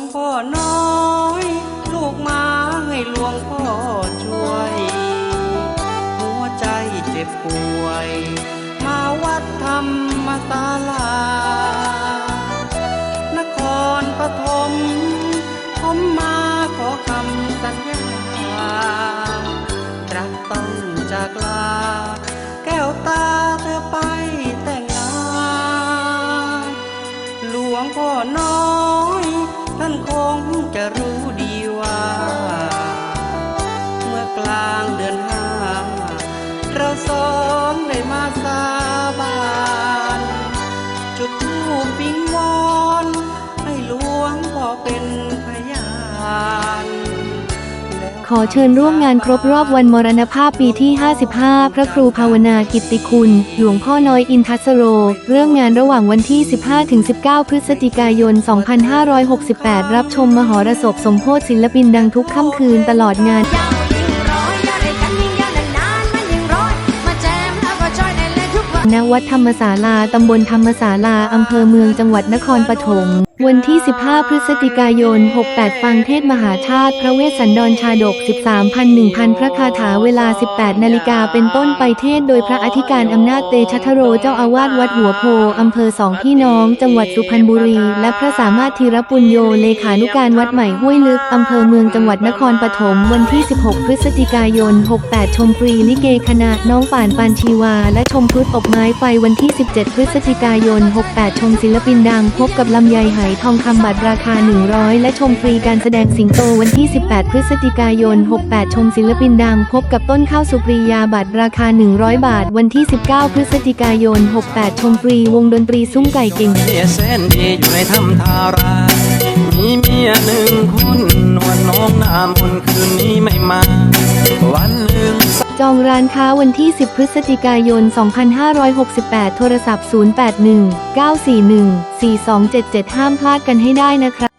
งพ่อน้อย ลูกมาให้หลวงพ่อช่วย หัวใจเจ็บป่วย มาวัดธรรมศาลา นครปฐมผมมาขอคำสัญญารักต้องจากลา ขอเชิญร่วมงานครบรอบวันมรณภาพปีที่ 55 พระครูภาวนากิตติคุณ หลวงพ่อน้อยอินทัสโร เริ่มงานระหว่างวันที่ 15-19 พฤศจิกายน 2568 รับชมมหรสพสมโพธิศิลปินดังทุกค่ำคืนตลอดงานยาร้อยอย่าได้กันยิ่งยาวนานๆมันยิ่งร้อยมาแจมแล้วก็จอยในเล่นทุกวันณวัดธรรมศาลา ตำบลธรรมศาลา อำเภอเมืองจังหวัดนครปฐม วันที่ 15 พฤศจิกายน 68 ฟังเทศมหาชาติ พระเวสสันดรชาดก 13,000 พระคาถาเวลา 18 นาฬิกาเป็นต้นไปเทศโดยพระอธิการอำนาจเตชะทโรเจ้าอาวาสวัดหัวโพอำเภอสองพี่น้อง จังหวัดสุพรรณบุรี และพระสามารถธีรปุญโย เลขานุการวัดใหม่ห้วยลึก อำเภอเมืองจังหวัดนครปฐม วันที่ 16 พฤศจิกายน 68 ชมฟรีลิเกคณะน้องป่านปานชีวา และชมพลุตบไม้ไฟวันที่ 17 พฤศจิกายน 68 ชมศิลปินดังพบกับลำไยไหทองคำบัตรราคา 100 และชมฟรีการแสดงสิงโตวันที่ 18 พฤศจิกายน 68 ชมศิลปินดังพบกับต้นข้าวสุปรียาบัตรราคา 100 บาท วันที่ 19 พฤศจิกายน 68 ชมฟรีวงดนตรีซุ้มไก่เก่งเมียแสนดีอยู่ในถ้ำทารา มีเมียหนึ่งคนนวลน้องหน้ามนคืนนี้ไม่มา วันหนึ่ง จองร้านค้าวันที่ 10 พฤศจิกายน 2568 โทรศัพท์ 081 941 4277 ห้ามพลาดกันให้ได้นะครับ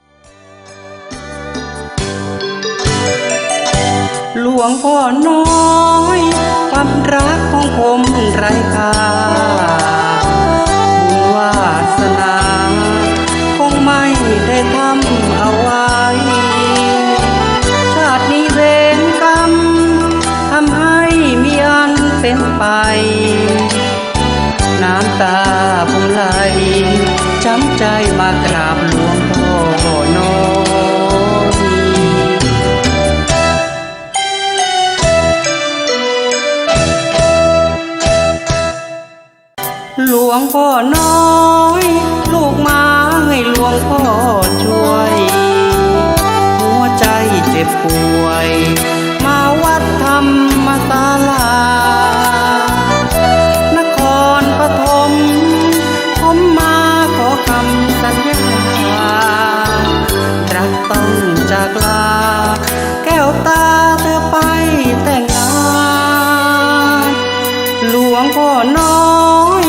หลวงพ่อน้อยความรัก นไปน้ำตาผมไหลช้ำใจมากราบหลวงพ่อน้อยหลวงพ่อน้อย ลูกมาให้หลวงพ่อช่วย หัวใจเจ็บปวย วงพ่อน้อย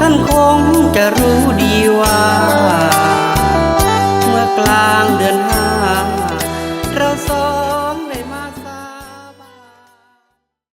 ท่านคงจะรู้ดีว่า เมื่อกลา